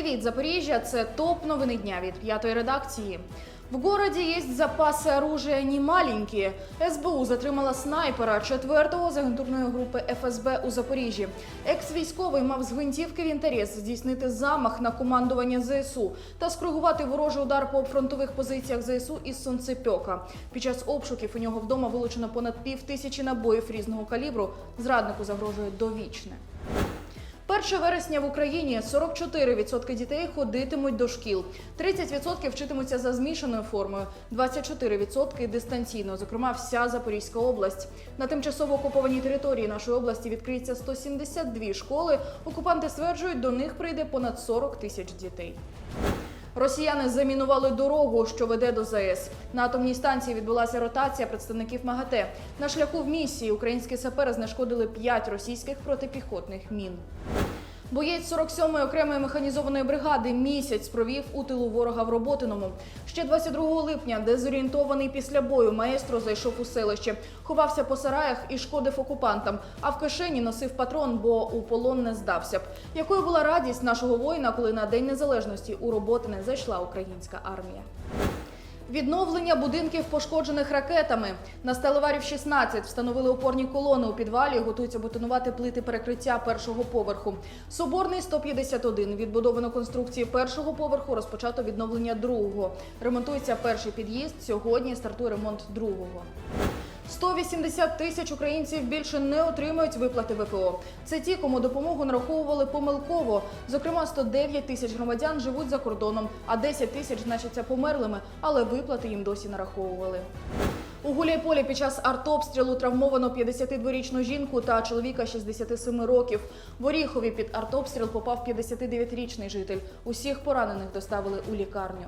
Привіт, Запоріжжя! Це топ новини дня від п'ятої редакції. В городі є запаси оружия не маленькі. СБУ затримала снайпера четвертого з агентурної групи ФСБ у Запоріжжі. Екс-військовий мав з гвинтівки в інтерес здійснити замах на командування ЗСУ та скоригувати ворожий удар по фронтових позиціях ЗСУ із сонцепьока. Під час обшуків у нього вдома вилучено понад пів тисячі набоїв різного калібру. Зраднику загрожує довічне. 1 вересня в Україні 44% дітей ходитимуть до шкіл, 30% вчитимуться за змішаною формою, 24% дистанційно, зокрема вся Запорізька область. На тимчасово окупованій території нашої області відкриється 172 школи. Окупанти стверджують, до них прийде понад 40 тисяч дітей. Росіяни замінували дорогу, що веде до ЗАЕС. На атомній станції відбулася ротація представників МАГАТЕ. На шляху в місії українські сапери знешкодили 5 російських протипіхотних мін. Боєць 47-ї окремої механізованої бригади місяць провів у тилу ворога в Роботиному. Ще 22 липня, дезорієнтований після бою, маестро зайшов у селище, ховався по сараях і шкодив окупантам. А в кишені носив патрон, бо у полон не здався б. Якою була радість нашого воїна, коли на День Незалежності у Роботине зайшла українська армія? Відновлення будинків, пошкоджених ракетами. На Сталеварів 16 встановили опорні колони у підвалі. Готуються бетонувати плити перекриття першого поверху. Соборний 151. Відбудовано конструкції першого поверху. Розпочато відновлення другого. Ремонтується перший під'їзд. Сьогодні стартує ремонт другого. 180 тисяч українців більше не отримають виплати ВПО. Це ті, кому допомогу нараховували помилково. Зокрема, 109 тисяч громадян живуть за кордоном, а 10 тисяч значаться померлими, але виплати їм досі нараховували. У Гуляйполі під час артобстрілу травмовано 52-річну жінку та чоловіка 67 років. В Оріхові під артобстріл попав 59-річний житель. Усіх поранених доставили у лікарню.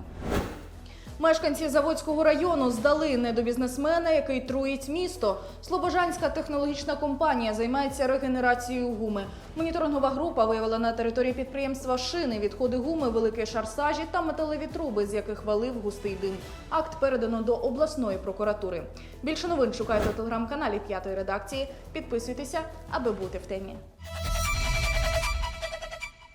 Мешканці Заводського району здали не до бізнесмена, який труїть місто. Слобожанська технологічна компанія займається регенерацією гуми. Моніторингова група виявила на території підприємства шини, відходи гуми, великі шарсажі та металеві труби, з яких валив густий дим. Акт передано до обласної прокуратури. Більше новин шукайте у телеграм-каналі п'ятої редакції. Підписуйтеся, аби бути в темі.